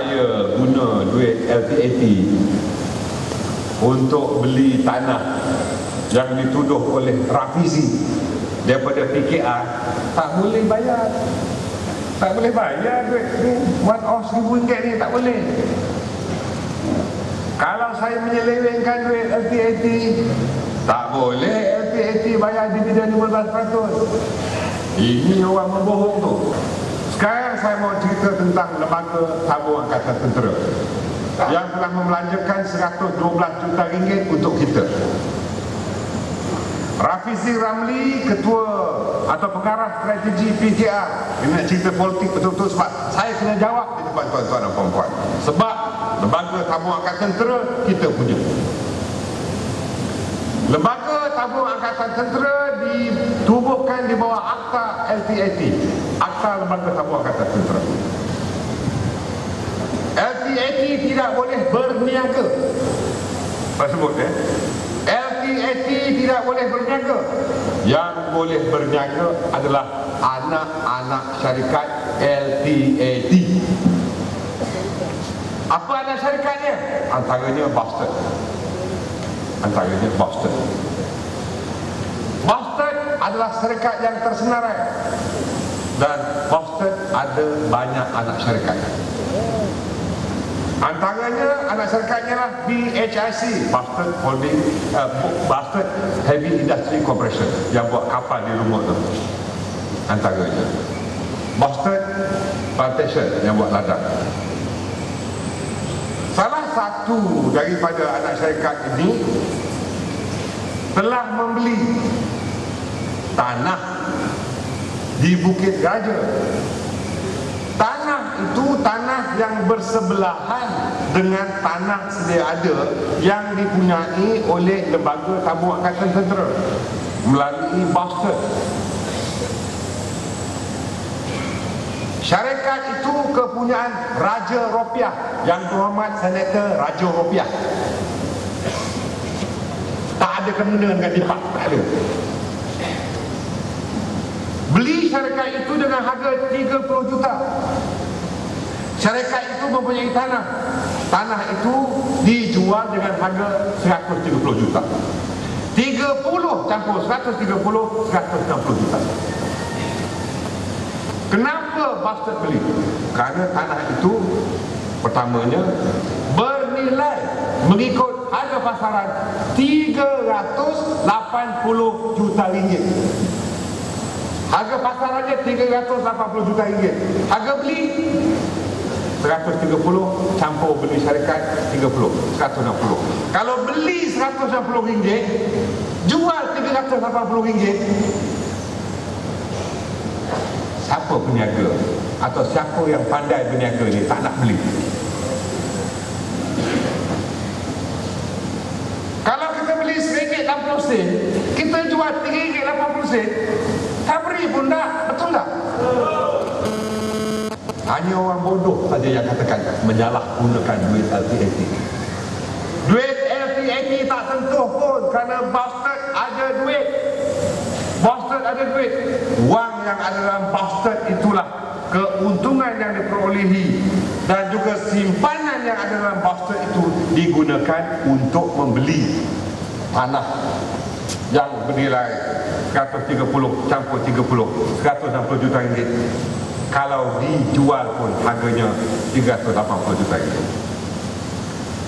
saya guna duit LTAT untuk beli tanah yang dituduh oleh Rafizi daripada PKR tak boleh bayar. Tak boleh bayar duit ni. One off seribu ringgit ni tak boleh. Kalau saya menyelewengkan duit LTAT tak boleh LTAT bayar dividen 15% ini orang membohong tu sekarang saya mau cerita tentang lembaga tabung angkatan tentera yang telah membelanjakan 112 juta ringgit untuk kita. Rafizi Ramli ketua atau pengarah strategi PKR ini nak cerita politik betul-betul sebab saya kena jawab di depan tuan-tuan dan puan-puan. Sebab lembaga tabung angkatan tentera kita punya. Lembaga tabung angkatan tentera ditubuhkan di bawah akta LTAT akta lembaga tabung angkatan tentera. LTAT tidak boleh berniaga. Saya sebut ya LTAT tidak boleh berniaga. Yang boleh berniaga adalah anak-anak syarikat LTAT Apa anak syarikatnya? Antaranya Boston Antaranya Boston adalah syarikat yang tersenarai. Dan Boston ada banyak anak syarikat. Antaranya anak syarikatnya lah BHIC Bastard Holding uh, Bastard Heavy Industry Corporation Yang buat kapal di rumah tu. Antaranya. Bastard Plantation yang buat ladang. Salah satu daripada anak syarikat ini Telah membeli Tanah Di Bukit Raja Tanah itu tanah yang bersebelahan dengan tanah sedia ada yang dipunyai oleh lembaga tabung angkatan tentera melalui Boston. Syarikat itu kepunyaan Raja Ropiah yang berhormat Senator Raja Ropiah. Tak ada kena dengan Dipak, tak ada. Beli syarikat itu dengan harga 30 juta. Syarikat itu mempunyai tanah. Tanah itu dijual dengan harga 130 juta. 30 campur 130 160 juta. Kenapa Bastard beli? Kerana tanah itu Pertamanya Bernilai Mengikut harga pasaran 380 juta ringgit Harga pasarannya 380 juta ringgit. Harga beli 130 campur beli syarikat 30 160 kalau beli 160 ringgit jual 380 ringgit siapa peniaga? Atau siapa yang pandai berniaga ni tak nak beli? Kalau kita beli RM1.60 sen kita jual RM3.80 pun tak, betul tak? Hanya orang bodoh saja yang katakan menyalahgunakan duit LTAT. Duit LTAT tak sentuh pun kerana bastard ada duit. Bastard ada duit. Wang yang ada dalam bastard itulah keuntungan yang diperolehi dan juga simpanan yang ada dalam bastard itu digunakan untuk membeli tanah yang bernilai 130 campur 30 160 juta ringgit. Kalau dijual pun harganya 380 juta ringgit.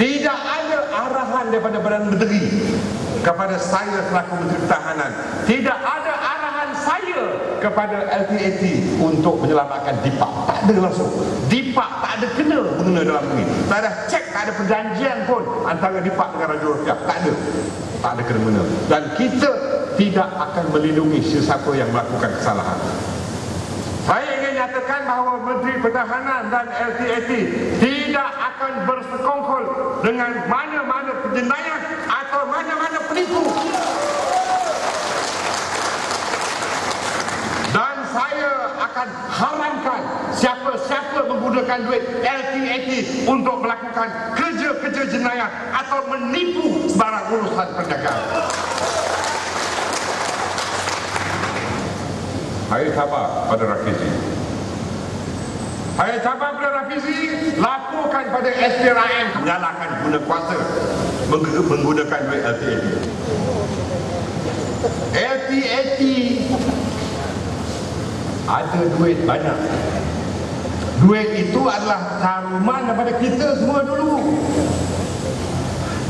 Tidak ada arahan daripada Badan Menteri kepada saya selaku Menteri Pertahanan. Tidak ada arahan saya kepada LTAT untuk menyelamatkan DIPAK. Tak ada langsung. DIPAK tak ada kena mengena dalam ini. Tak ada cek tak ada perjanjian pun antara DIPAK dengan Raja Rupiah tak ada. Tak ada kena mengena. Dan kita tidak akan melindungi sesiapa yang melakukan kesalahan. Saya ingin nyatakan bahawa Menteri Pertahanan dan LTAT tidak akan bersekongkol dengan mana-mana penjenayah atau mana-mana penipu. Dan saya akan haramkan siapa-siapa menggunakan duit LTAT untuk melakukan kerja-kerja jenayah atau menipu sebarang urusan perniagaan. Saya sabar pada Rafizi Saya cabar kepada Rafizi, lakukan pada SPRM menyalahkan guna kuasa meng- menggunakan duit LTAT. LTAT ada duit banyak. Duit itu adalah caruman daripada kita semua dulu.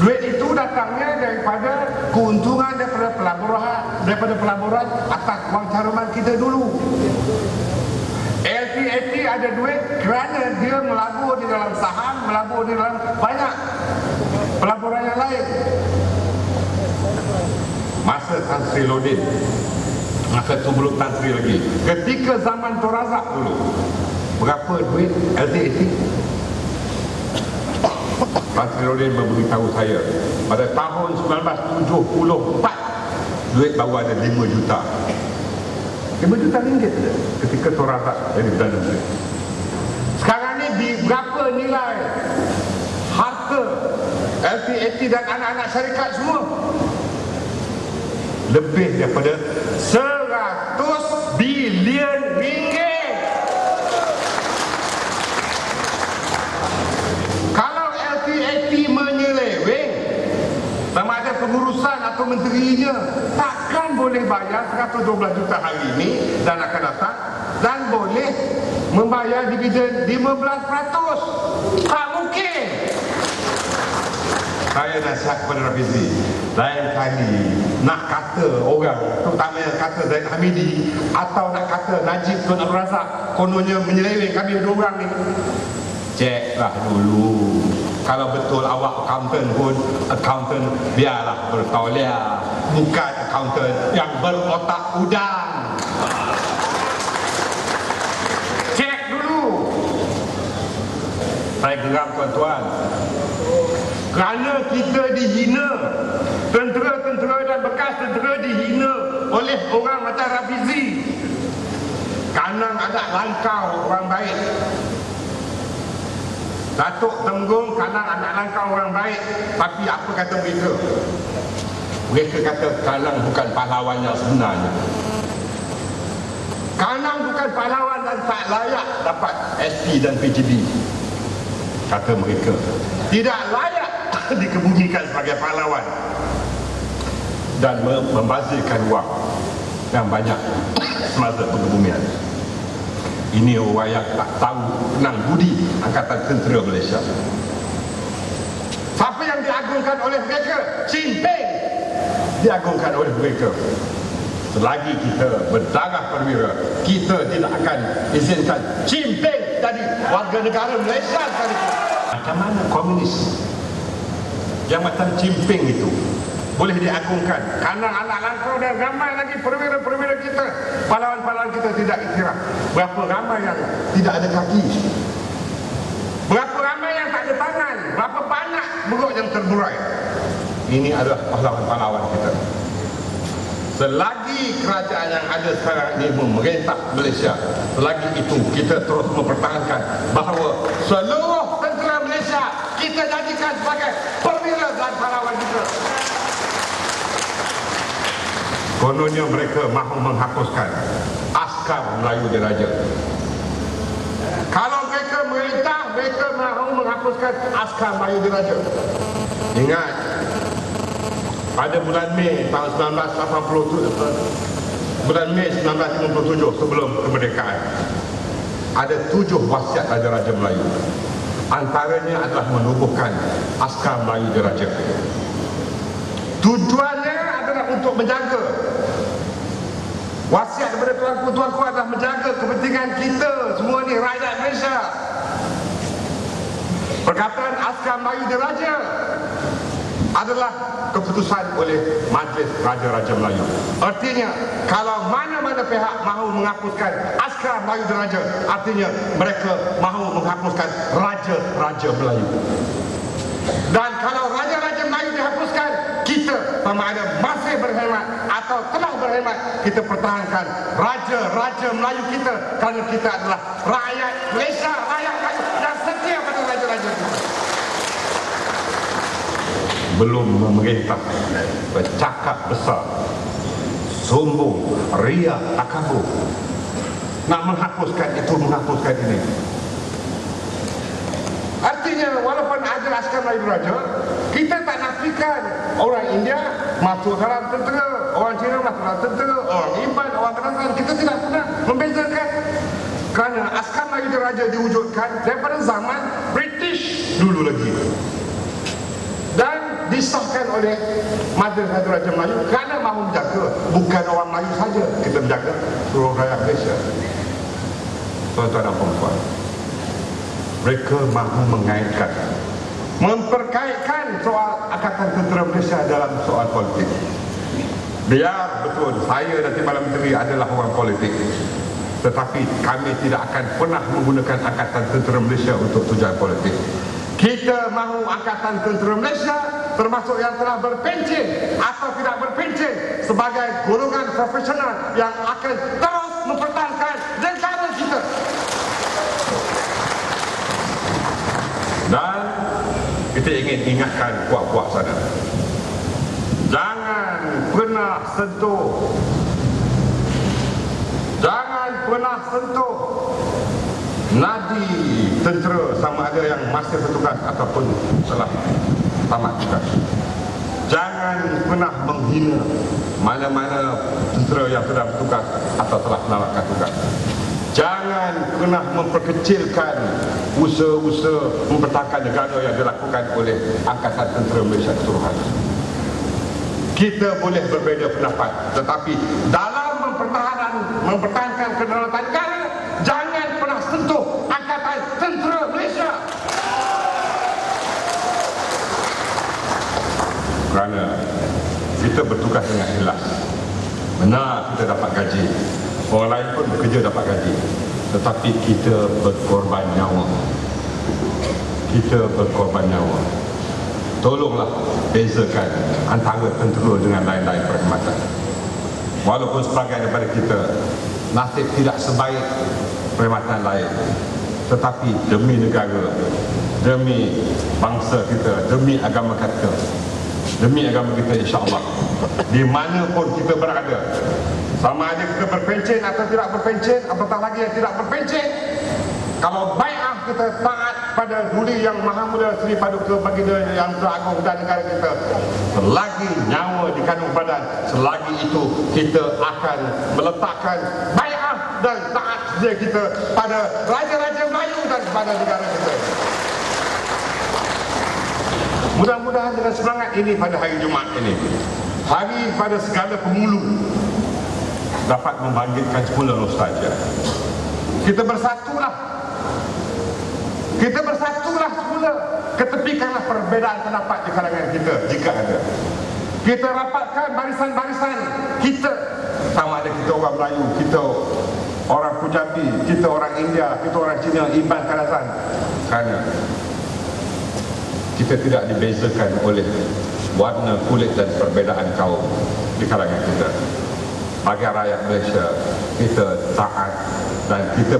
Duit itu datangnya daripada keuntungan daripada pelaburan, daripada pelaburan atas wang caruman kita dulu. LTAT ada duit kerana dia melabur di dalam saham, melabur di dalam banyak pelaburan yang lain. Masa Tan Sri Lodin, masa tu belum Tan Sri lagi. Ketika zaman Torazak dulu, berapa duit LTAT? Lodin memberitahu saya, pada tahun 1974, duit baru ada 5 juta. 5 juta ringgit saja ketika Torazak jadi Perdana Menteri. Sekarang ni di berapa nilai harta LTAT dan anak-anak syarikat semua? Lebih daripada 100 bilion ringgit. Kalau LTAT menyeleweng sama ada pengurusan atau menterinya. Takkan boleh bayar 112 juta hari ini dan akan datang dan boleh membayar dividen 15% tak mungkin. Saya nasihat kepada Rafizi lain kali nak kata orang terutama yang kata Zaid Hamidi atau nak kata Najib Tun Abdul Razak kononnya menyeleweng kami dua orang ni. Ceklah dulu kalau betul awak accountant pun accountant biarlah bertauliah. Bukan accountant yang berotak udang. Cek dulu. Saya geram tuan-tuan. Kerana kita dihina tentera-tentera dan bekas tentera dihina oleh orang macam Rafizi. Kanang ada langkau orang baik Datuk Tenggung kanang anak langkau orang baik Tapi apa kata mereka? Mereka kata Kanang bukan pahlawan yang sebenarnya. Kanang bukan pahlawan dan tak layak dapat SP dan PGB Kata mereka. Tidak layak dikebumikan sebagai pahlawan Dan membazirkan wang Yang banyak semasa pengebumian ini orang yang tak tahu tenang budi Angkatan Tentera Malaysia. Siapa yang diagungkan oleh mereka? Jinping diagungkan oleh mereka. Selagi kita berdarah perwira, kita tidak akan izinkan Jinping jadi warga negara Malaysia. Macam mana komunis yang macam Jinping itu boleh diagungkan. Karena anak langkau dan ramai lagi. Perwira-perwira kita pahlawan-pahlawan kita tidak iktiraf berapa ramai yang tidak ada kaki? Berapa ramai yang tak ada tangan? Berapa banyak beruk yang terburai? Ini adalah pahlawan-pahlawan kita. Selagi kerajaan yang ada sekarang ini memerintah Malaysia selagi itu kita terus mempertahankan bahawa seluruh tentera Malaysia kita jadikan sebagai perwira dan pahlawan kita Kononnya mereka mahu menghapuskan askar Melayu Diraja. Kalau mereka merintah, mereka mahu menghapuskan askar Melayu Diraja. Ingat, pada bulan Mei tahun 1987, bulan Mei 1957 sebelum kemerdekaan, ada tujuh wasiat Raja-Raja Melayu. Antaranya adalah menubuhkan askar Melayu Diraja. Tujuannya adalah untuk menjaga Wasiat daripada tuanku-tuanku adalah menjaga kepentingan kita semua ni rakyat Malaysia. Perkataan askar Melayu Diraja adalah keputusan oleh Majlis Raja-Raja Melayu. Artinya, kalau mana-mana pihak mahu menghapuskan askar Melayu Diraja, artinya mereka mahu menghapuskan Raja-Raja Melayu. Dan kalau Raja-Raja Melayu dihapuskan, kita sama ada masih berhemat atau tenang berhemat kita pertahankan raja-raja Melayu kita kerana kita adalah rakyat Malaysia rakyat Melayu dan setia pada raja-raja kita. Belum memerintah bercakap besar sombong ria takabur nak menghapuskan itu menghapuskan ini. Artinya walaupun ada askar Melayu Raja, kita tak nafikan orang India masuk dalam tentera orang Cina masuk dalam tentera, orang Iban, orang Kelantan. Kita tidak pernah membezakan. Kerana askar Melayu Raja diwujudkan daripada zaman British dulu lagi. Dan disahkan oleh Madrasah Raja Melayu kerana mahu menjaga bukan orang Melayu saja kita menjaga seluruh rakyat Malaysia tuan-tuan dan perempuan mereka mahu mengaitkan memperkaitkan soal Angkatan Tentera Malaysia dalam soal politik biar betul saya dan Timbalan Menteri adalah orang politik tetapi kami tidak akan pernah menggunakan Angkatan Tentera Malaysia untuk tujuan politik kita mahu Angkatan Tentera Malaysia termasuk yang telah berpencin atau tidak berpencin sebagai golongan profesional yang akan terus mempertahankan negara kita. Dan kita ingin ingatkan puak-puak sana. Pernah sentuh Jangan pernah sentuh nadi tentera sama ada yang masih bertugas ataupun telah tamat tugas. Jangan pernah menghina mana-mana tentera yang sedang bertugas atau telah menamatkan tugas. Jangan pernah memperkecilkan usaha-usaha mempertahankan negara yang dilakukan oleh Angkatan Tentera Malaysia keseluruhan. Kita boleh berbeza pendapat, tetapi dalam mempertahankan mempertahankan kedaulatan negara, jangan pernah sentuh Angkatan Tentera Malaysia. Kerana kita bertugas dengan ikhlas. Benar kita dapat gaji. Orang lain pun bekerja dapat gaji. Tetapi kita berkorban nyawa. Kita berkorban nyawa. Tolonglah bezakan antara tentera dengan lain-lain perkhidmatan. Walaupun sebagian daripada kita nasib tidak sebaik perkhidmatan lain. Tetapi demi negara, demi bangsa kita, demi agama kita, demi agama kita insyaAllah di mana pun kita berada sama ada kita berpencen atau tidak berpencen apatah lagi yang tidak berpencen kalau baiklah kita taat pada duli yang maha mulia Seri Paduka Baginda yang teragung dan negara kita. Selagi nyawa di kandung badan selagi itu kita akan meletakkan baiklah dan taat sedia kita pada Raja-Raja Melayu dan kepada negara kita. Mudah-mudahan dengan semangat ini pada hari Jumaat ini Hari pada segala pemulu Dapat membangkitkan semula nostalgia Kita bersatulah Kita bersatulah semula. Ketepikanlah perbedaan pendapat di kalangan kita Jika ada. Kita rapatkan barisan-barisan. Kita Sama ada kita orang Melayu Kita orang Pujabi Kita orang India Kita orang Cina Iban Kalasan Kerana kita tidak dibezakan oleh warna kulit dan perbedaan kaum di kalangan kita. Bagi rakyat Malaysia, kita taat dan kita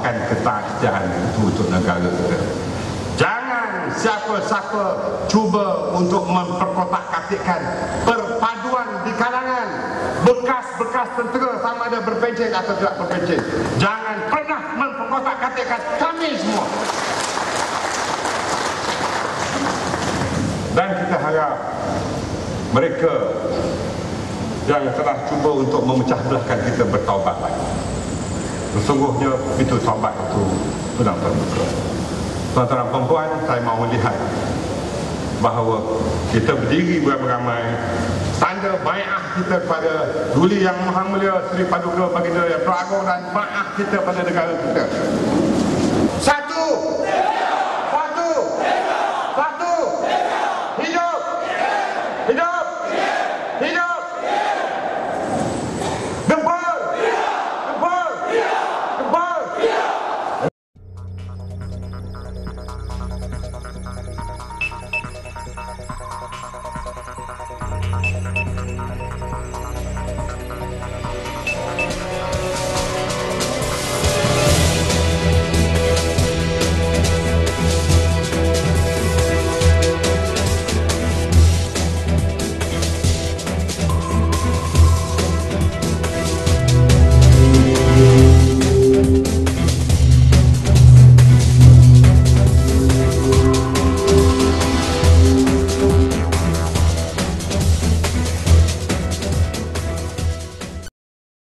menumpahkan ketaatan itu untuk negara kita. Jangan siapa-siapa cuba untuk memperkotak-katikkan perpaduan di kalangan bekas-bekas tentera sama ada berpencen atau tidak berpencen. Jangan pernah memperkotak-katikkan kami semua. dan kita harap mereka yang telah cuba untuk memecah belahkan kita bertaubat lagi. Sesungguhnya itu taubat itu sudah terbuka. Tuan-tuan perempuan, saya mahu melihat bahawa kita berdiri beramai-ramai tanda bai'ah kita kepada Duli Yang Maha Mulia Seri Paduka Baginda Yang Teragung dan bai'ah kita pada negara kita.